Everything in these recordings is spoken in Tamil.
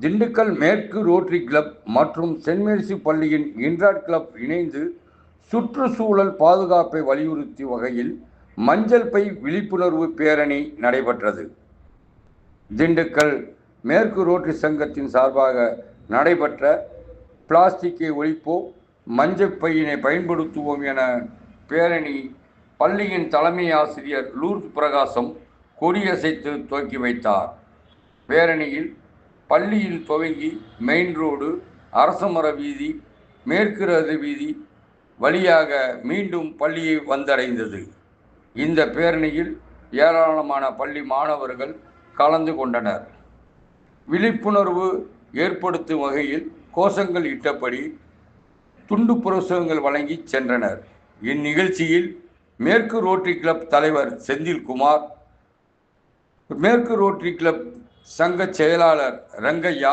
திண்டுக்கல் மேற்கு ரோட்டரி கிளப் மற்றும் சென்மேரிசி பள்ளியின் இன்ட்ராட் கிளப் இணைந்து சுற்றுச்சூழல் பாதுகாப்பை வலியுறுத்தி வகையில் மஞ்சள் பை விழிப்புணர்வு பேரணி நடைபெற்றது. திண்டுக்கல் மேற்கு ரோட்டரி சங்கத்தின் சார்பாக நடைபெற்ற பிளாஸ்டிக்கை ஒழிப்போம் மஞ்சள் பையினை பயன்படுத்துவோம் என பேரணி பள்ளியின் தலைமை ஆசிரியர் லூர்த் பிரகாசம் கொடியசைத்து துவக்கி வைத்தார். பேரணியில் பள்ளியில் துவங்கி மெயின் ரோடு அரசமர வீதி மேற்கு ரத வீதி வழியாக மீண்டும் பள்ளியை வந்தடைந்தது. இந்த பேரணியில் ஏராளமான பள்ளி மாணவர்கள் கலந்து கொண்டனர். விழிப்புணர்வு ஏற்படுத்தும் வகையில் கோஷங்கள் இட்டபடி துண்டு புரசங்கள் வழங்கி சென்றனர். இந்நிகழ்ச்சியில் மேற்கு ரோட்டரி கிளப் தலைவர் செந்தில்குமார் மேற்கு ரோட்டரி கிளப் சங்க செயலாளர் ரங்கையா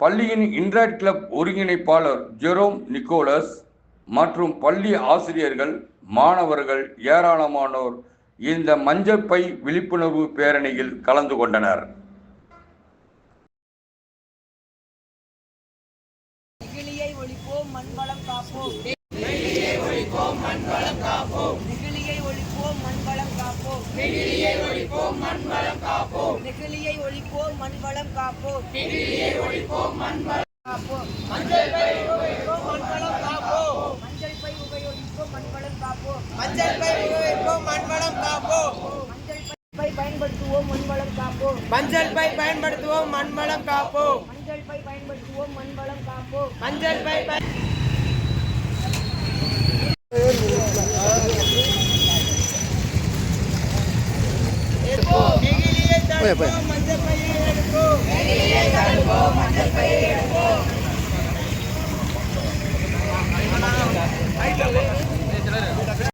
பள்ளியின் இன்ட்ராட் கிளப் ஒருங்கிணைப்பாளர் ஜெரோம் நிக்கோலஸ் மற்றும் பள்ளி ஆசிரியர்கள் மாணவர்கள் ஏராளமானோர் இந்த மஞ்சப்பை விழிப்புணர்வு பேரணியில் கலந்து கொண்டனர். ஒழிப்போம் மண்வளம் காப்போம். நெகிழியை ஒழிப்போம் காப்போம் ஒழிப்போம் மண்வளம் காப்போம். நெகிழியை ஒழிப்போம் காப்போம் ஒழிப்போம் மண்வளம் காப்போம். காப்போம் மஞ்சள் பை உபயோகிப்போம் மண்வளம் காப்போம். மஞ்சள் பை உபயோகிப்போம் மண்வளம் காப்போம். மஞ்சள் பை உபயோகிப்போம் மண்வளம் காப்போம். மஞ்சள் பை பயன்படுத்துவோம் மண்வளம் காப்போம். மஞ்சள் பை பயன்படுத்துவோம் மண்வளம் காப்போம். மஞ்சள் பை பயன்படுத்துவோம் மண்வளம் காப்போம். மஞ்சள் பை పోయా పోయా